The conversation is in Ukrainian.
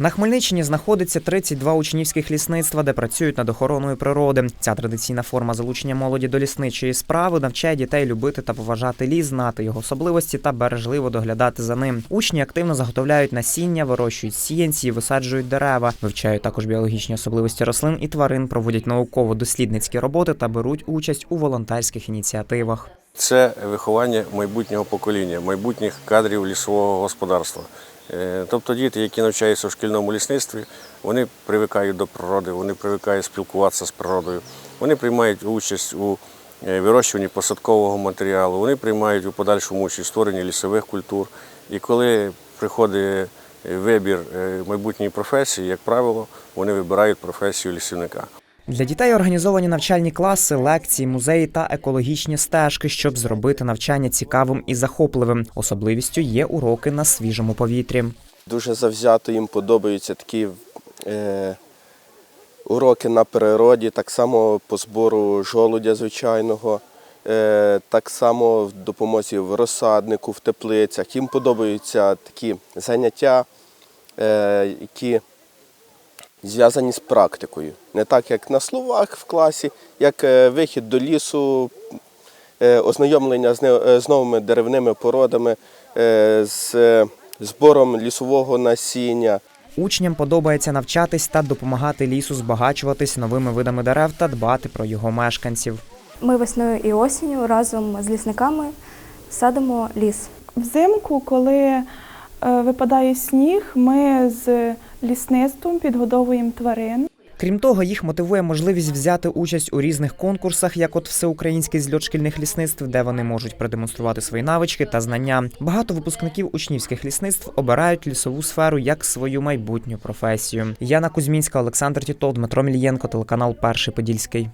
На Хмельниччині знаходиться 32 учнівських лісництва, де працюють над охороною природи. Ця традиційна форма залучення молоді до лісничої справи навчає дітей любити та поважати ліс, знати його особливості та бережливо доглядати за ним. Учні активно заготовляють насіння, вирощують сіянці, висаджують дерева, вивчають також біологічні особливості рослин і тварин, проводять науково-дослідницькі роботи та беруть участь у волонтерських ініціативах. Це виховання майбутнього покоління, майбутніх кадрів лісового господарства. Е, Тобто діти, які навчаються в шкільному лісництві, вони привикають до природи, вони привикають спілкуватися з природою, вони приймають участь у е, вирощуванні посадкового матеріалу, вони приймають у подальшому участь створенні лісових культур. І коли приходить е, вибір майбутньої професії, як правило, вони вибирають професію лісівника. Для дітей організовані навчальні класи, лекції, музеї та екологічні стежки, щоб зробити навчання цікавим і захопливим. Особливістю є уроки на свіжому повітрі. Дуже завзято їм подобаються такі е, уроки на природі, так само по збору жолудя звичайного, е, так само в допомозі в розсаднику, в теплицях. Їм подобаються такі заняття, е, які зв'язані з практикою. Не так, як на словах в класі, як е, вихід до лісу, е, ознайомлення з не- е, з новими деревними породами, з збором лісового насіння. Учням подобається навчатись та допомагати лісу збагачуватись новими видами дерев та дбати про його мешканців. Ми весною і осінню разом з лісниками садимо ліс. Взимку, коли випадає сніг, ми з лісництвом підгодовуємо тварин. Крім того, їх мотивує можливість взяти участь у різних конкурсах, як от всеукраїнський зльот шкільних лісництв, де вони можуть продемонструвати свої навички та знання. Багато випускників учнівських лісництв обирають лісову сферу як свою майбутню професію. Яна Кузьмінська, Олександр Тітов, Дмитро Мілієнко, телеканал Перший Подільський.